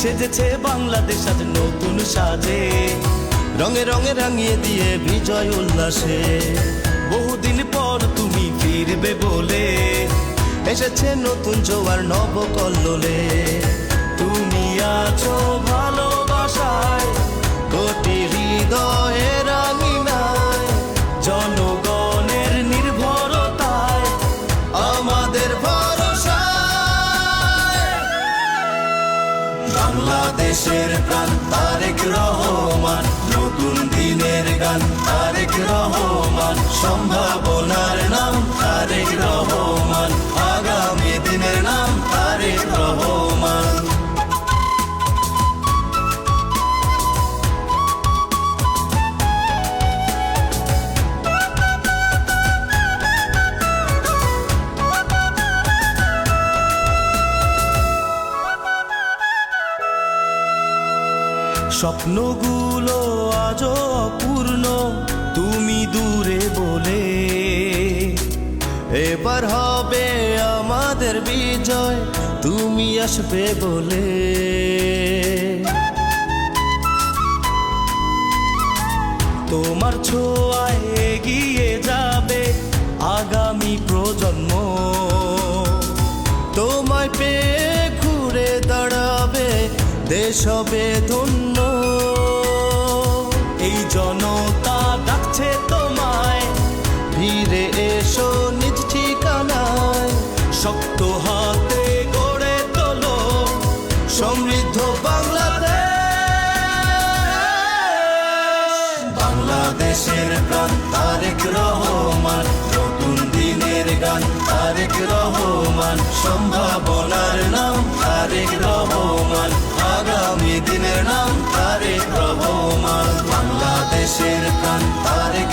সেজেছে বাংলাদেশ আজ নতুন সাজে। রঙে রঙে রাঙিয়ে দিয়ে বিজয় উল্লাসে। বহুদিন পর তুমি ফিরবে বলে। এসেছে নতুন জোয়ার নব কল্লোলে তুমি আছো ভালোবাসায়, কোটি হৃদয়ে রাঙিনায়। জনগণের নির্ভরতায়, আমাদের ভরসা বাংলাদেশের প্রাণ তারেক রহমান নতুন দিনের গান তারেক রহমান সম্ভাবনার স্বপ্নগুলো আজও অপূর্ণ, তুমি দূরে বলে। এবার হবে আমাদের বিজয়, তুমি আসবে বলে। তোমার ছোঁয়ায় এগিয়ে যাবে আগামী প্রজন্ম। তোমায় পেয়ে ঘুরে দাঁড়াবে দেশ হবে ধন্য। এই জনতা ডাকছে তোমায়। ফিরে এসো নিজ ঠিকানায়। শক্ত হাতে গড়ে তোলো সমৃদ্ধ বাংলাদেশ। বাংলাদেশের প্রাণ তারেক রহমান, নতুন দিনের গান তারেক রহমান, সম্ভাবনার নাম তারেক রহমান। আগামী দিনের নাম তারেক রহমান বাংলাদেশের তারেক রহমান